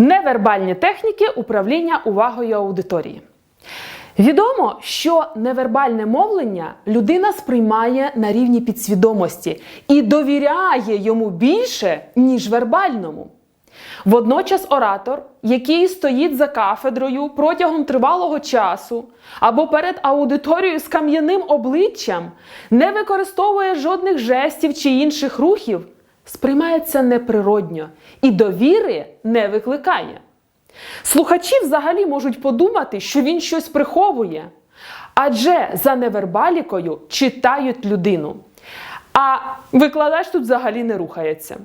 Невербальні техніки управління увагою аудиторії. Відомо, що невербальне мовлення людина сприймає на рівні підсвідомості і довіряє йому більше, ніж вербальному. Водночас оратор, який стоїть за кафедрою протягом тривалого часу або перед аудиторією з кам'яним обличчям, не використовує жодних жестів чи інших рухів, сприймається неприродньо і довіри не викликає. Слухачі взагалі можуть подумати, що він щось приховує, адже за невербалікою читають людину. А викладач тут взагалі не рухається.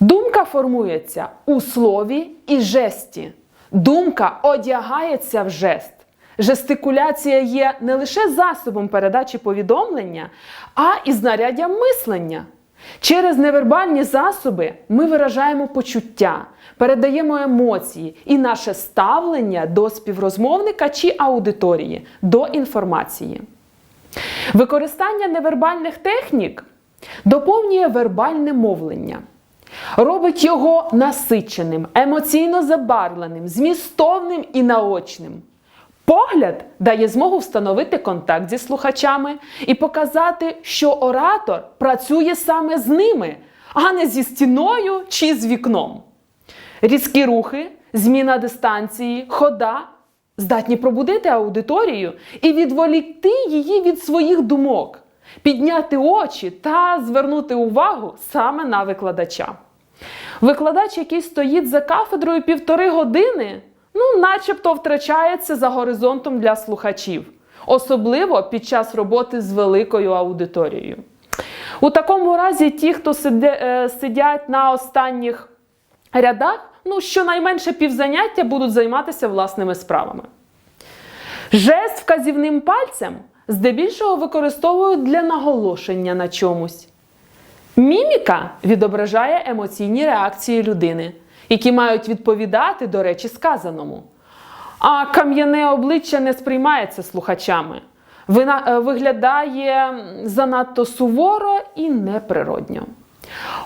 Думка формується у слові і жесті. Думка одягається в жест. Жестикуляція є не лише засобом передачі повідомлення, а і знаряддям мислення. Через невербальні засоби ми виражаємо почуття, передаємо емоції і наше ставлення до співрозмовника чи аудиторії, до інформації. Використання невербальних технік доповнює вербальне мовлення, робить його насиченим, емоційно забарвленим, змістовним і наочним. Погляд дає змогу встановити контакт зі слухачами і показати, що оратор працює саме з ними, а не зі стіною чи з вікном. Різкі рухи, зміна дистанції, хода здатні пробудити аудиторію і відволікти її від своїх думок, підняти очі та звернути увагу саме на викладача. Викладач, який стоїть за кафедрою півтори години, начебто втрачається за горизонтом для слухачів, особливо під час роботи з великою аудиторією. У такому разі, ті, хто е, сидять на останніх рядах, ну, щонайменше півзаняття будуть займатися власними справами. Жест вказівним пальцем здебільшого використовують для наголошення на чомусь. Міміка відображає емоційні реакції людини, які мають відповідати, до речі, сказаному. А кам'яне обличчя не сприймається слухачами. Е, Виглядає занадто суворо і неприродньо.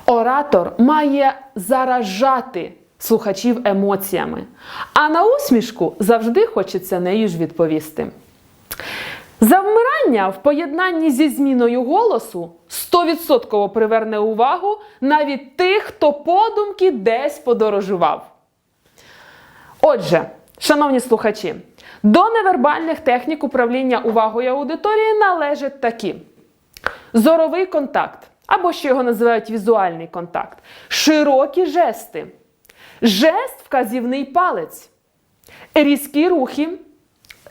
Оратор має заражати слухачів емоціями, а на усмішку завжди хочеться нею ж відповісти. Завмирання в поєднанні зі зміною голосу 100% приверне увагу навіть тих, хто подумки десь подорожував. Отже, шановні слухачі, до невербальних технік управління увагою аудиторії належать такі: зоровий контакт, або ще його називають візуальний контакт, широкі жести, жест вказівний палець, різкі рухи,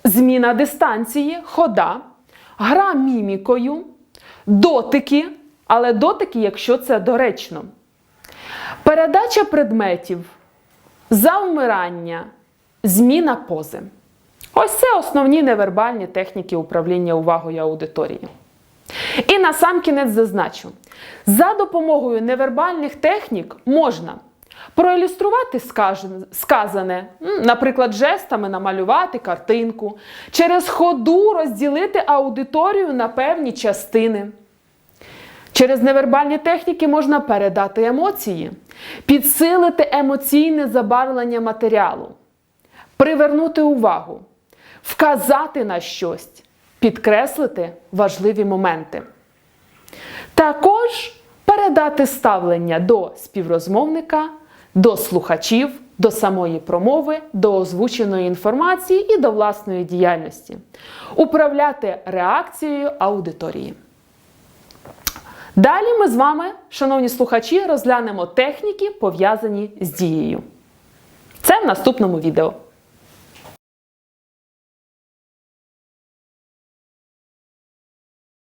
зміна дистанції, хода, гра мімікою, дотики, але дотики, якщо це доречно, передача предметів, завмирання, зміна пози. Ось це основні невербальні техніки управління увагою аудиторії. І на сам кінець зазначу: за допомогою невербальних технік можна проілюструвати сказане, наприклад, жестами намалювати картинку, через ходу розділити аудиторію на певні частини. Через невербальні техніки можна передати емоції, підсилити емоційне забарвлення матеріалу, привернути увагу, вказати на щось, підкреслити важливі моменти. Також передати ставлення до співрозмовника, до слухачів, до самої промови, до озвученої інформації і до власної діяльності, управляти реакцією аудиторії. Далі ми з вами, шановні слухачі, розглянемо техніки, пов'язані з дією. Це в наступному відео.